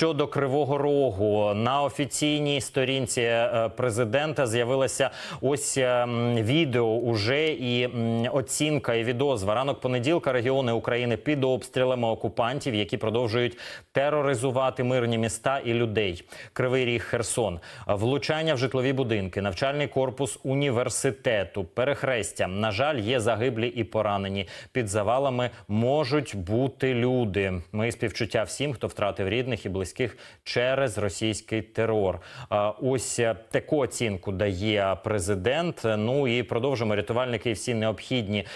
Щодо Кривого Рогу на офіційній сторінці е, президента з'явилося ось е, відео уже і оцінка і відозва. Ранок понеділка регіони України під обстрілами окупантів, які продовжують тероризувати мирні міста і людей. Кривий Ріг, Херсон, влучання в житлові будинки, навчальний корпус університету, перехрестя. На жаль, є загиблі і поранені. Під завалами можуть бути люди. Ми співчуття всім, хто втратив рідних і близьких через російський терор. Ось е, таку оцінку дає президент. Ну і продовжимо рятувальники і всі необхідні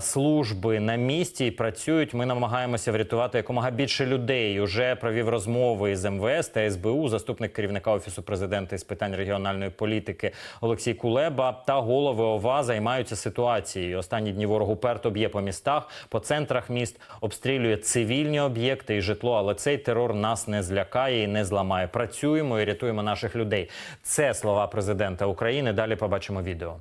служби на місці і працюють. Ми намагаємося врятувати якомога більше людей. Уже провів розмови з МВС та СБУ, заступник керівника офісу президента із питань регіональної політики Олексій Кулеба та голови ОВА займаються ситуацією. Останні дні ворог уперто б'є по містах, по центрах міст обстрілює цивільні об'єкти і житло. Але цей терор нас не злякає і не зламає. Працюємо і рятуємо наших людей. Це слова президента України. Далі побачимо відео.